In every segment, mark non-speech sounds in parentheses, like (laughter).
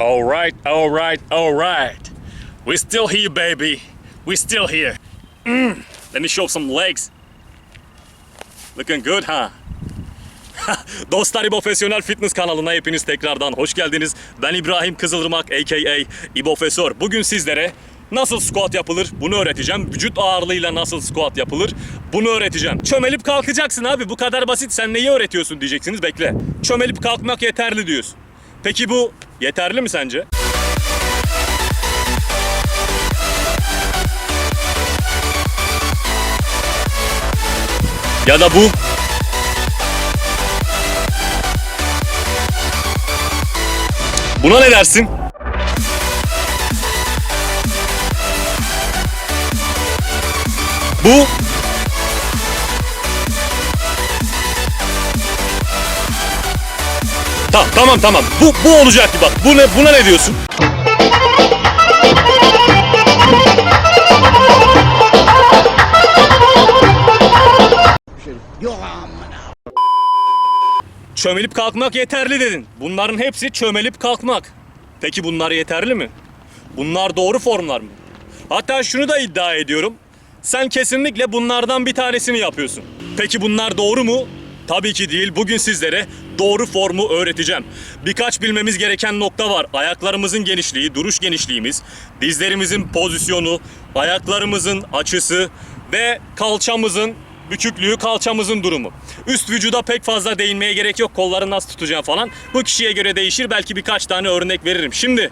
All right, all right, all right. We still here, baby. We still here. Mm. Let me show some legs. Looking good, huh? (laughs) Dostlar İbofesyonel Fitness kanalına hepiniz tekrardan hoş geldiniz. Ben İbrahim Kızılırmak aka İbofesör. Bugün sizlere nasıl squat yapılır bunu öğreteceğim. Vücut ağırlığıyla nasıl squat yapılır bunu öğreteceğim. Çömelip kalkacaksın abi bu kadar basit sen neyi öğretiyorsun diyeceksiniz bekle. Çömelip kalkmak yeterli diyorsun. Peki bu yeterli mi sence? Ya da bu Buna ne dersin? Bu Tamam tamam tamam. Bu bu olacak bak. Bu ne buna ne diyorsun? Çömelip kalkmak yeterli dedin. Bunların hepsi çömelip kalkmak. Peki bunlar yeterli mi? Bunlar doğru formlar mı? Hatta şunu da iddia ediyorum. Sen kesinlikle bunlardan bir tanesini yapıyorsun. Peki bunlar doğru mu? Tabii ki değil. Bugün sizlere doğru formu öğreteceğim. Birkaç bilmemiz gereken nokta var. Ayaklarımızın genişliği, duruş genişliğimiz, dizlerimizin pozisyonu, ayaklarımızın açısı ve kalçamızın büküklüğü, kalçamızın durumu. Üst vücuda pek fazla değinmeye gerek yok. Kolları nasıl tutacağım falan. Bu kişiye göre değişir. Belki birkaç tane örnek veririm. Şimdi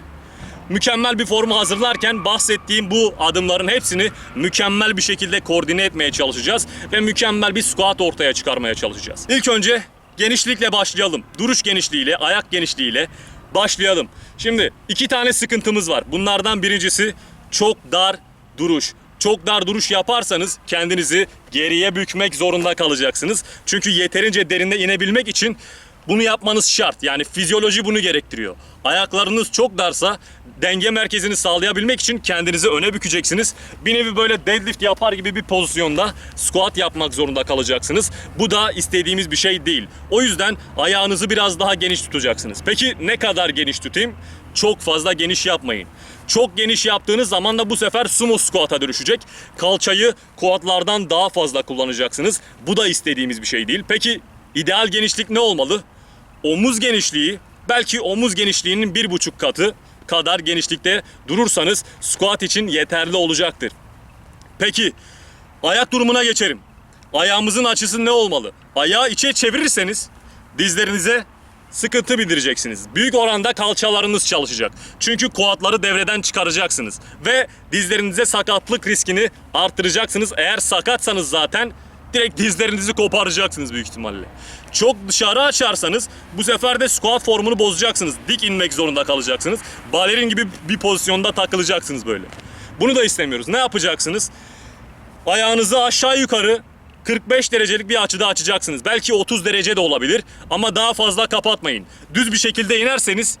mükemmel bir formu hazırlarken bahsettiğim bu adımların hepsini mükemmel bir şekilde koordine etmeye çalışacağız ve mükemmel bir squat ortaya çıkarmaya çalışacağız. İlk önce genişlikle başlayalım. Duruş genişliğiyle, ayak genişliğiyle başlayalım. Şimdi iki tane sıkıntımız var. Bunlardan birincisi çok dar duruş. Çok dar duruş yaparsanız kendinizi geriye bükmek zorunda kalacaksınız. Çünkü yeterince derine inebilmek için bunu yapmanız şart. Yani fizyoloji bunu gerektiriyor. Ayaklarınız çok darsa denge merkezini sağlayabilmek için kendinizi öne bükeceksiniz. Bir nevi böyle deadlift yapar gibi bir pozisyonda squat yapmak zorunda kalacaksınız. Bu da istediğimiz bir şey değil. O yüzden ayağınızı biraz daha geniş tutacaksınız. Peki ne kadar geniş tutayım? Çok fazla geniş yapmayın. Çok geniş yaptığınız zaman da bu sefer sumo squat'a dönüşecek. Kalçayı kuatlardan daha fazla kullanacaksınız. Bu da istediğimiz bir şey değil. Peki ideal genişlik ne olmalı? Omuz genişliği belki omuz genişliğinin bir buçuk katı kadar genişlikte durursanız squat için yeterli olacaktır. Peki ayak durumuna geçelim. Ayağımızın açısı ne olmalı? Ayağı içe çevirirseniz dizlerinize sıkıntı bildireceksiniz. Büyük oranda kalçalarınız çalışacak. Çünkü kuatları devreden çıkaracaksınız. Ve dizlerinize sakatlık riskini arttıracaksınız. Eğer sakatsanız zaten direkt dizlerinizi koparacaksınız büyük ihtimalle. Çok dışarı açarsanız bu sefer de squat formunu bozacaksınız. Dik inmek zorunda kalacaksınız. Balerin gibi bir pozisyonda takılacaksınız böyle. Bunu da istemiyoruz. Ne yapacaksınız? Ayağınızı aşağı yukarı 45 derecelik bir açıda açacaksınız. Belki 30 derece de olabilir ama daha fazla kapatmayın. Düz bir şekilde inerseniz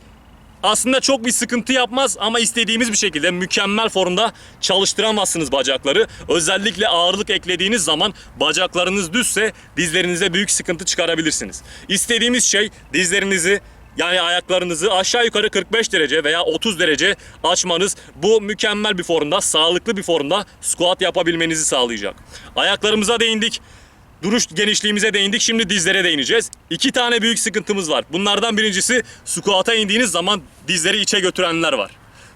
aslında çok bir sıkıntı yapmaz ama istediğimiz bir şekilde mükemmel formda çalıştıramazsınız bacakları. Özellikle ağırlık eklediğiniz zaman bacaklarınız düzse dizlerinize büyük sıkıntı çıkarabilirsiniz. İstediğimiz şey dizlerinizi yani ayaklarınızı aşağı yukarı 45 derece veya 30 derece açmanız bu mükemmel bir formda, sağlıklı bir formda squat yapabilmenizi sağlayacak. Ayaklarımıza değindik. Duruş genişliğimize değindik. Şimdi dizlere değineceğiz. İki tane büyük sıkıntımız var. Bunlardan birincisi squat'a indiğiniz zaman dizleri içe götürenler var.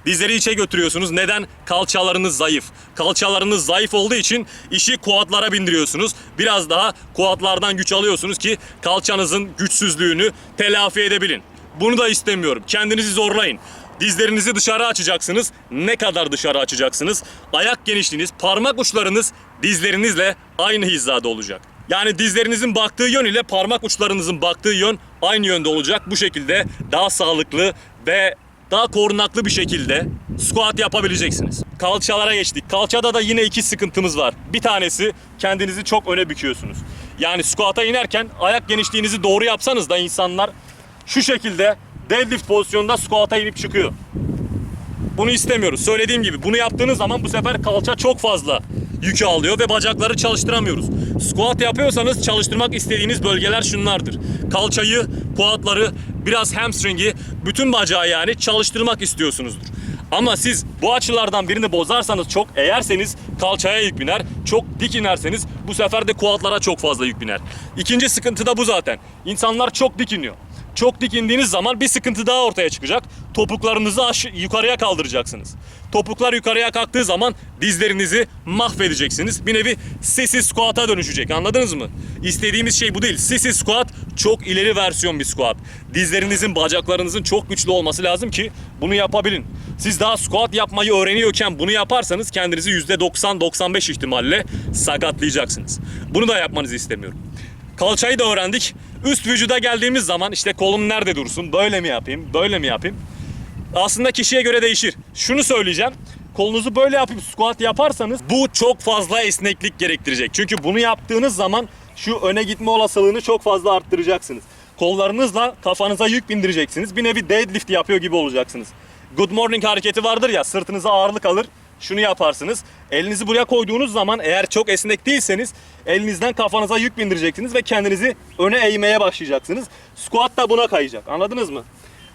Dizleri içe götürüyorsunuz. Neden? Kalçalarınız zayıf. Kalçalarınız zayıf olduğu için işi kuatlara bindiriyorsunuz. Biraz daha kuatlardan güç alıyorsunuz ki kalçanızın güçsüzlüğünü telafi edebilin. Bunu da istemiyorum. Kendinizi zorlayın. Dizlerinizi dışarı açacaksınız. Ne kadar dışarı açacaksınız? Ayak genişliğiniz, parmak uçlarınız dizlerinizle aynı hizada olacak. Yani dizlerinizin baktığı yön ile parmak uçlarınızın baktığı yön aynı yönde olacak. Bu şekilde daha sağlıklı ve daha korunaklı bir şekilde squat yapabileceksiniz. Kalçalara geçtik. Kalçada da yine iki sıkıntımız var. Bir tanesi kendinizi çok öne büküyorsunuz. Yani squat'a inerken ayak genişliğinizi doğru yapsanız da insanlar şu şekilde deadlift pozisyonunda squat'a inip çıkıyor. Bunu istemiyoruz. Söylediğim gibi bunu yaptığınız zaman bu sefer kalça çok fazla yükü alıyor ve bacakları çalıştıramıyoruz. Squat yapıyorsanız çalıştırmak istediğiniz bölgeler şunlardır. Kalçayı, kuatları biraz hamstringi, bütün bacağı yani çalıştırmak istiyorsunuzdur. Ama siz bu açılardan birini bozarsanız çok eğerseniz kalçaya yük biner. Çok dik inerseniz bu sefer de kuatlara çok fazla yük biner. İkinci sıkıntı da bu zaten. İnsanlar çok dik iniyor. Çok dik indiğiniz zaman bir sıkıntı daha ortaya çıkacak. Topuklarınızı yukarıya kaldıracaksınız. Topuklar yukarıya kalktığı zaman dizlerinizi mahvedeceksiniz. Bir nevi sissy squat'a dönüşecek anladınız mı? İstediğimiz şey bu değil. Sissy squat çok ileri versiyon bir squat. Dizlerinizin, bacaklarınızın çok güçlü olması lazım ki bunu yapabilin. Siz daha squat yapmayı öğreniyorken bunu yaparsanız kendinizi %90-95 ihtimalle sakatlayacaksınız. Bunu da yapmanızı istemiyorum. Kalçayı da öğrendik. Üst vücuda geldiğimiz zaman işte kolum nerede dursun, böyle mi yapayım, böyle mi yapayım? Aslında kişiye göre değişir. Şunu söyleyeceğim. Kolunuzu böyle yapıp squat yaparsanız bu çok fazla esneklik gerektirecek. Çünkü bunu yaptığınız zaman şu öne gitme olasılığını çok fazla arttıracaksınız. Kollarınızla kafanıza yük bindireceksiniz. Bir nevi deadlift yapıyor gibi olacaksınız. Good morning hareketi vardır ya sırtınıza ağırlık alır. Şunu yaparsınız. Elinizi buraya koyduğunuz zaman eğer çok esnek değilseniz elinizden kafanıza yük bindireceksiniz ve kendinizi öne eğmeye başlayacaksınız. Squat da buna kayacak. Anladınız mı?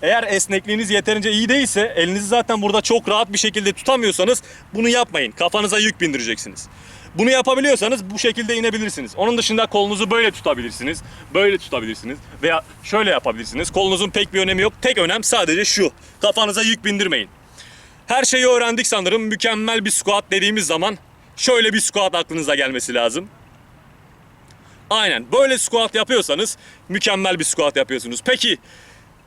Eğer esnekliğiniz yeterince iyi değilse elinizi zaten burada çok rahat bir şekilde tutamıyorsanız bunu yapmayın. Kafanıza yük bindireceksiniz. Bunu yapabiliyorsanız bu şekilde inebilirsiniz. Onun dışında kolunuzu böyle tutabilirsiniz. Böyle tutabilirsiniz. Veya şöyle yapabilirsiniz. Kolunuzun pek bir önemi yok. Tek önem sadece şu. Kafanıza yük bindirmeyin. Her şeyi öğrendik sanırım. Mükemmel bir squat dediğimiz zaman şöyle bir squat aklınıza gelmesi lazım. Aynen böyle squat yapıyorsanız mükemmel bir squat yapıyorsunuz. Peki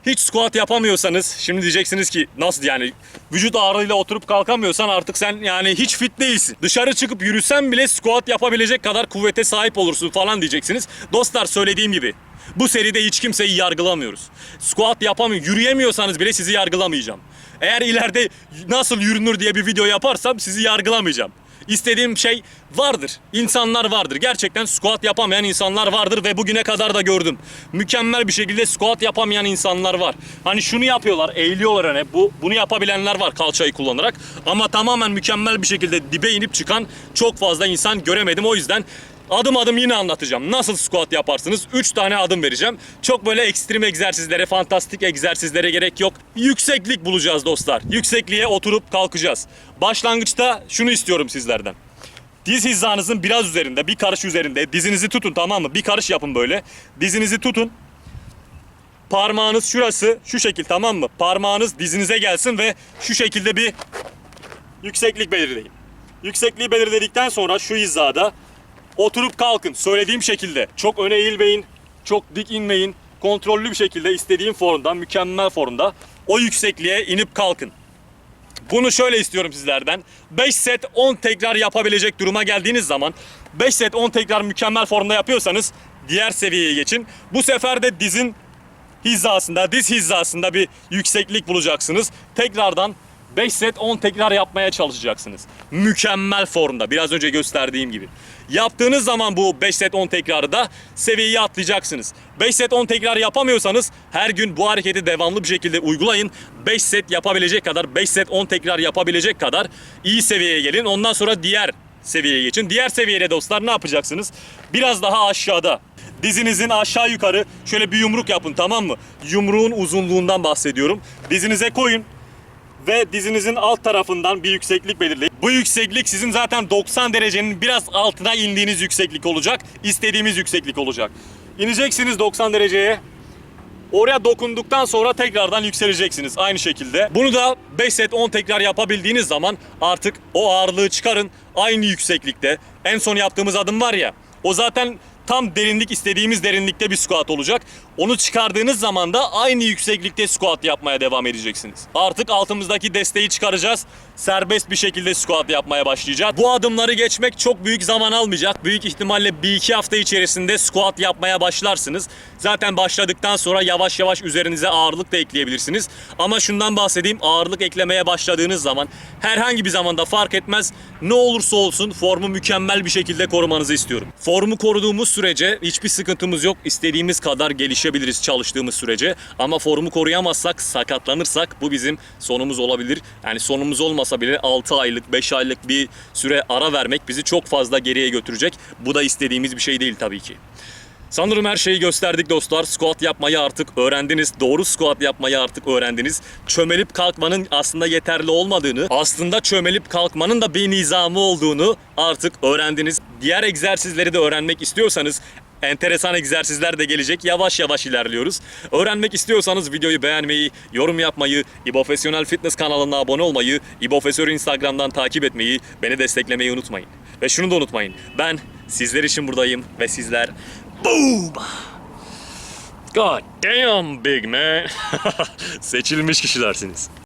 hiç squat yapamıyorsanız şimdi diyeceksiniz ki nasıl yani vücut ağırlığıyla oturup kalkamıyorsan artık sen yani hiç fit değilsin. Dışarı çıkıp yürüsen bile squat yapabilecek kadar kuvvete sahip olursun falan diyeceksiniz. Dostlar söylediğim gibi bu seride hiç kimseyi yargılamıyoruz. Squat yapamıyor, yürüyemiyorsanız bile sizi yargılamayacağım. Eğer ileride nasıl yürünür diye bir video yaparsam sizi yargılamayacağım. İstediğim şey vardır. İnsanlar vardır. Gerçekten squat yapamayan insanlar vardır ve bugüne kadar da gördüm. Mükemmel bir şekilde squat yapamayan insanlar var. Hani şunu yapıyorlar, eğiliyorlar öne. Bu bunu yapabilenler var kalçayı kullanarak. Ama tamamen mükemmel bir şekilde dibe inip çıkan çok fazla insan göremedim. O yüzden Adım adım yine anlatacağım. Nasıl squat yaparsınız? 3 tane adım vereceğim. Çok böyle ekstrem egzersizlere, fantastik egzersizlere gerek yok. Yükseklik bulacağız dostlar. Yüksekliğe oturup kalkacağız. Başlangıçta şunu istiyorum sizlerden. Diz hizanızın biraz üzerinde, bir karış üzerinde dizinizi tutun tamam mı? Bir karış yapın böyle. Dizinizi tutun. Parmağınız şurası şu şekil tamam mı? Parmağınız dizinize gelsin ve şu şekilde bir yükseklik belirleyin. Yüksekliği belirledikten sonra şu hizada Oturup kalkın söylediğim şekilde. Çok öne eğilmeyin, çok dik inmeyin. Kontrollü bir şekilde istediğim formda, mükemmel formda o yüksekliğe inip kalkın. Bunu şöyle istiyorum sizlerden. 5 set 10 tekrar yapabilecek duruma geldiğiniz zaman 5 set 10 tekrar mükemmel formda yapıyorsanız diğer seviyeye geçin. Bu sefer de dizin hizasında, diz hizasında bir yükseklik bulacaksınız. Tekrardan 5 set 10 tekrar yapmaya çalışacaksınız. Mükemmel formda biraz önce gösterdiğim gibi. Yaptığınız zaman bu 5 set 10 tekrarı da seviyeyi atlayacaksınız. 5 set 10 tekrar yapamıyorsanız her gün bu hareketi devamlı bir şekilde uygulayın. 5 set yapabilecek kadar, 5 set 10 tekrar yapabilecek kadar iyi seviyeye gelin. Ondan sonra diğer seviyeye geçin. Diğer seviyede dostlar ne yapacaksınız? Biraz daha aşağıda Dizinizin aşağı yukarı şöyle bir yumruk yapın tamam mı? Yumruğun uzunluğundan bahsediyorum. Dizinize koyun ve dizinizin alt tarafından bir yükseklik belirleyin. Bu yükseklik sizin zaten 90 derecenin biraz altına indiğiniz yükseklik olacak. İstediğimiz yükseklik olacak. İneceksiniz 90 dereceye. Oraya dokunduktan sonra tekrardan yükseleceksiniz aynı şekilde. Bunu da 5 set 10 tekrar yapabildiğiniz zaman artık o ağırlığı çıkarın aynı yükseklikte. En son yaptığımız adım var ya o zaten tam derinlik istediğimiz derinlikte bir squat olacak. Onu çıkardığınız zaman da aynı yükseklikte squat yapmaya devam edeceksiniz. Artık altımızdaki desteği çıkaracağız. Serbest bir şekilde squat yapmaya başlayacağız. Bu adımları geçmek çok büyük zaman almayacak. Büyük ihtimalle 1-2 hafta içerisinde squat yapmaya başlarsınız. Zaten başladıktan sonra yavaş yavaş üzerinize ağırlık da ekleyebilirsiniz. Ama şundan bahsedeyim. Ağırlık eklemeye başladığınız zaman herhangi bir zamanda fark etmez. Ne olursa olsun formu mükemmel bir şekilde korumanızı istiyorum. Formu koruduğumuz sürece hiçbir sıkıntımız yok. İstediğimiz kadar gelişebiliriz çalıştığımız sürece. Ama formu koruyamazsak, sakatlanırsak bu bizim sonumuz olabilir. Yani sonumuz olmasa bile 6 aylık, 5 aylık bir süre ara vermek bizi çok fazla geriye götürecek. Bu da istediğimiz bir şey değil tabii ki. Sanırım her şeyi gösterdik dostlar. Squat yapmayı artık öğrendiniz. Doğru squat yapmayı artık öğrendiniz. Çömelip kalkmanın aslında yeterli olmadığını, aslında çömelip kalkmanın da bir nizamı olduğunu artık öğrendiniz. Diğer egzersizleri de öğrenmek istiyorsanız enteresan egzersizler de gelecek. Yavaş yavaş ilerliyoruz. Öğrenmek istiyorsanız videoyu beğenmeyi, yorum yapmayı, İbofesyonel Fitness kanalına abone olmayı, İbofesör'ü Instagram'dan takip etmeyi, beni desteklemeyi unutmayın. Ve şunu da unutmayın. Ben sizler için buradayım ve sizler boom! God damn big man. (laughs) Seçilmiş kişilersiniz.